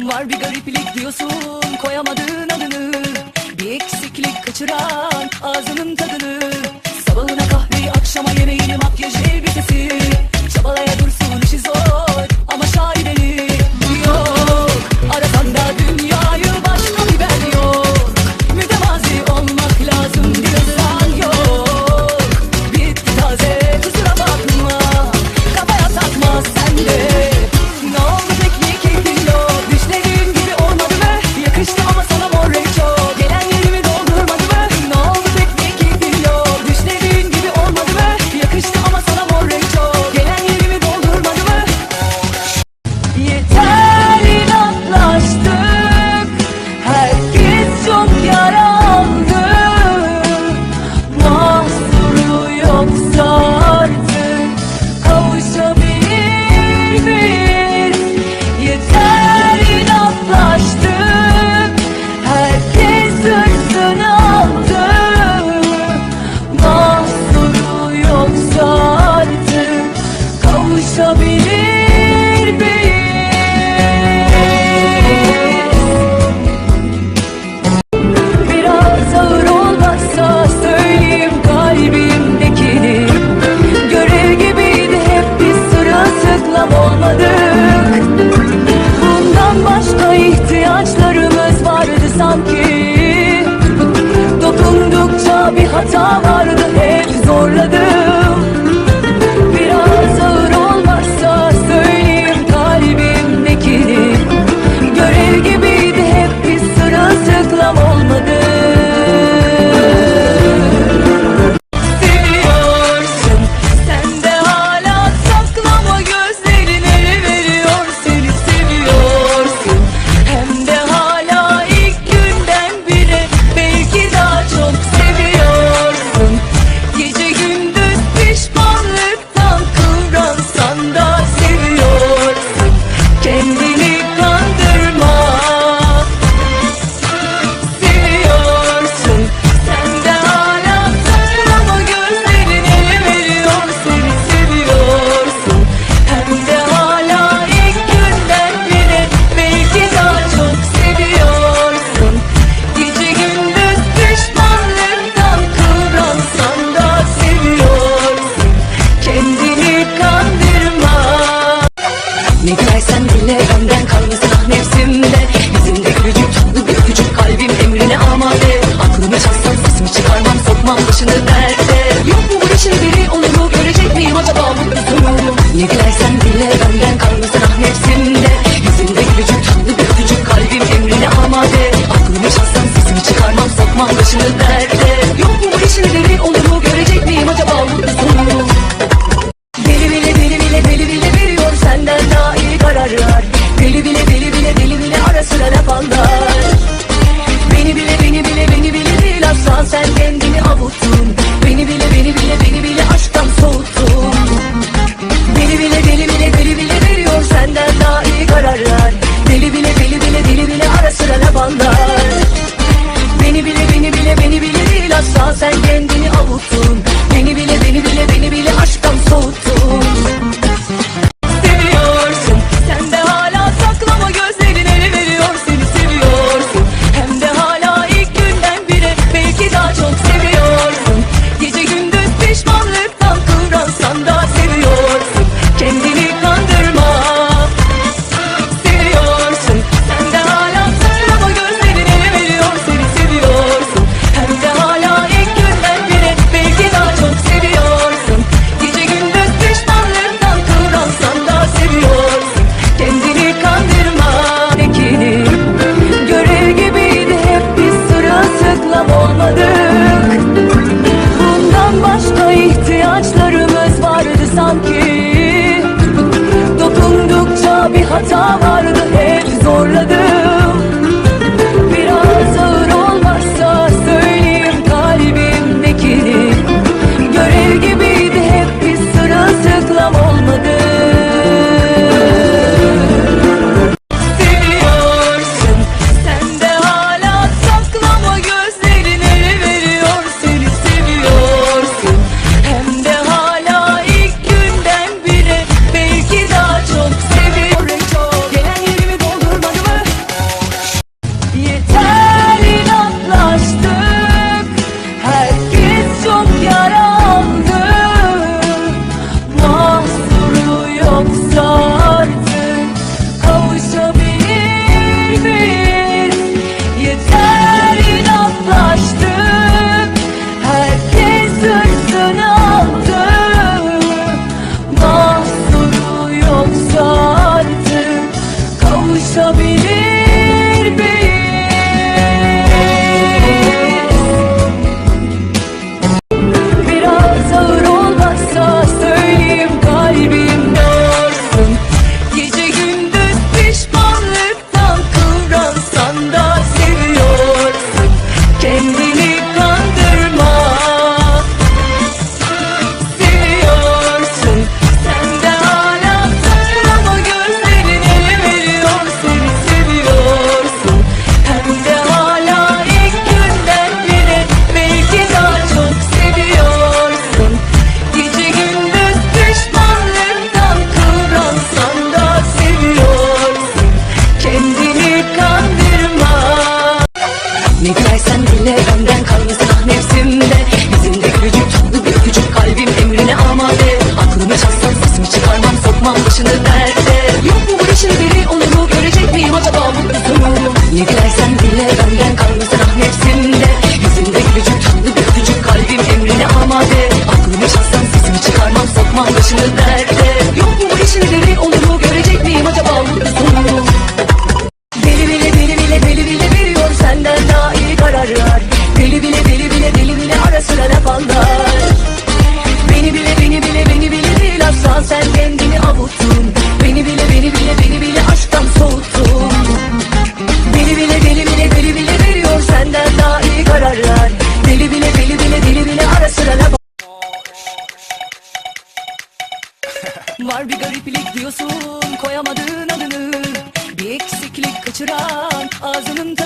Var bir gariplik diyorsun koyamadığın adını. Bir eksiklik kaçıran ağzının tadını. Sabahına kahveyi akşama yemeğini makyaj elbisesi. Çabalaya dursun shall be 你在三。sanki Dokundukça bir hata vardı hep zorladı başını dertle Yok mu bu işin biri onuru görecek miyim acaba mutlusunu Ne dilersen dile benden kalmasın ah nefsimde. Yüzümde gülücük tatlı gözücük kalbim emrine amade. Aklımı çalsam sesimi çıkarmam sokmam başını dertle Yok mu bu işin biri onuru kaçıran Ağzının